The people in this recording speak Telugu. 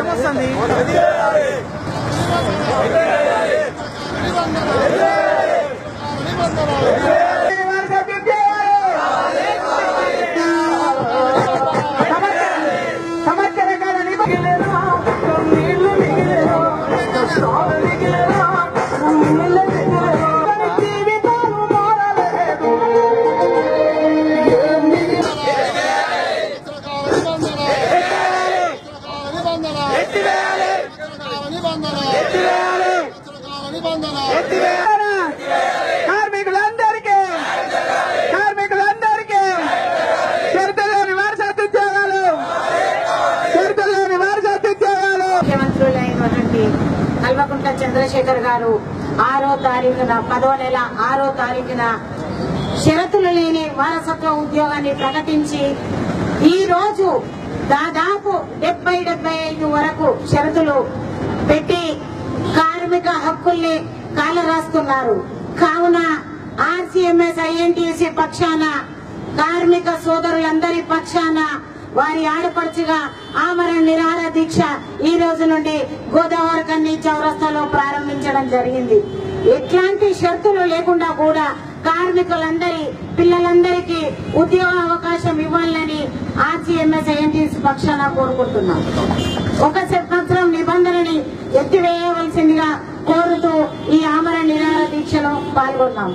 ఏమొస్తుంది? కార్మికులందరికీ కార్మికులందరికీ చరిత్రలోని వారసత్వ ఉద్యోగాలు చరిత్రలోని వారసత్వ ఉద్యోగాలు. ముఖ్యమంత్రులైనటువంటి కల్వకుంట్ల చంద్రశేఖర్ గారు ఆరో తారీఖున పదో నెల ఆరో తారీఖున షరతులు లేని వారసత్వ ఉద్యోగాన్ని ప్రకటించి ఈ రోజు దాదాపు డెబ్బై డెబ్బై ఐదు వరకు షరతులు పెట్టి కార్మిక హక్కుల్ని కాలరాస్తున్నారు. కావున ఆర్సీఎంఎస్ ఐఎన్టీసీ పక్షాన కార్మిక సోదరులందరి పక్షాన వారి ఆడపడుచుగా ఆమరణ నిరాహార దీక్ష ఈ రోజు నుండి గోదావరి కన్నీ చౌరస్తాలో ప్రారంభించడం జరిగింది. ఎట్లాంటి షరతులు లేకుండా కూడా కార్మికులందరి పిల్లలందరికీ ఉద్యోగ అవకాశం ఇవ్వాలని ఆర్సీఎంఎస్ ఐఎన్టీసీ పక్షాన కోరుకుంటున్నాం. ఒక సంవత్సరం నిబంధనని ఎత్తివేయవలసిందిగా కోరుతూ ఈ ఆమరణ నిరాహార దీక్షలో పాల్గొన్నాం.